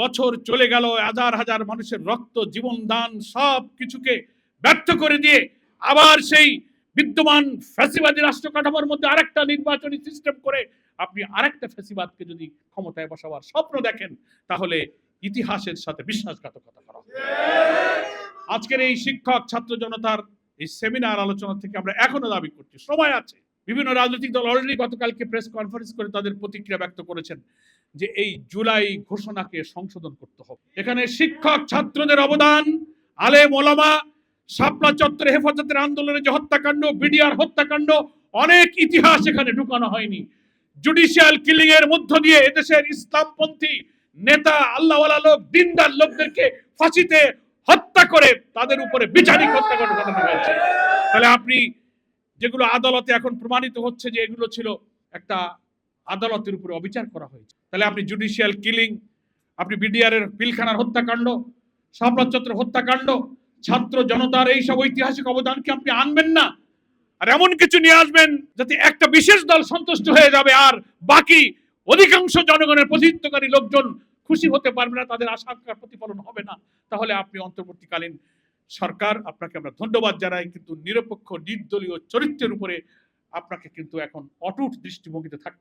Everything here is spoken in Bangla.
বছর চলে গেল, হাজার হাজার মানুষের রক্ত, জীবন দান, সব কিছুকে ব্যর্থ করে দিয়ে আবার সেই বিদ্যমান ফ্যাসিবাদী রাষ্ট্র কাঠামোর মধ্যে আরেকটা নির্বাচনী সিস্টেম করে আপনি আরেকটা ফ্যাসিবাদকে যদি ক্ষমতায় বসাবার স্বপ্ন দেখেন, তাহলে ইতিহাসের সাথে বিশ্বাসঘাতকতা করা। আজকের এই শিক্ষক, ছাত্র জনতার এই সেমিনার আলোচনা থেকে আমরা এখনও দাবি করছি, সময় আছে বিভিন্ন রাজনৈতিক দল অলরেডি গতকালকে প্রেস কনফারেন্স করে তাদের প্রতিক্রিয়া ব্যক্ত করেছেন যে এই জুলাই ঘোষণাকে সংশোধন করতে হবে। এখানে শিক্ষক ছাত্রদের অবদান, আলেম, ওলামা, শাপলা চত্বরে হেফাজতের আন্দোলনের যে হত্যাকাণ্ড, বিডিআর হত্যাকাণ্ড, অনেক ইতিহাস এখানে ঢুকানো হয়নি। জুডিশিয়াল কিলিং এর মধ্য দিয়ে এদেশের ইসলামপন্থী নেতা, আল্লাহওয়ালা লোক, দিনদার লোকদেরকে ফাঁসিতে হত্যা করে তাদের উপরে বিচারিক হত্যাকাণ্ড ঘটানো হয়েছে। তাহলে আপনি যেগুলো আদালতে এখন প্রমাণিত হচ্ছে যে এগুলো ছিল একটা আদালতের উপরে অবিচার করা হয়েছে। তাহলে আপনি জুডিশিয়াল কিলিং আপনি বিডিআর এর পিলখানার হত্যাকাণ্ড চত্বর হত্যাকাণ্ড, ছাত্র জনতার এই সব ঐতিহাসিক অবদানকে আপনি আনবেন না। আর এমন কিছু নিয়ে আসবেন যাতে একটা বিশেষ দল সন্তুষ্ট হয়ে যাবে আর বাকি অধিকাংশ জনগণের প্রতিনিধিত্বকারী লোকজন খুশি হতে পারবে না, তাদের আশা প্রতিফলন হবে না। তাহলে আপনি অন্তর্বর্তীকালীন সরকার আপনাকে আমরা ধন্যবাদ জানাই, কিন্তু নিরপেক্ষ, নির্দলীয় চরিত্রের উপরে আপনাকে কিন্তু এখন অটুট দৃষ্টিভঙ্গিতে থাকতে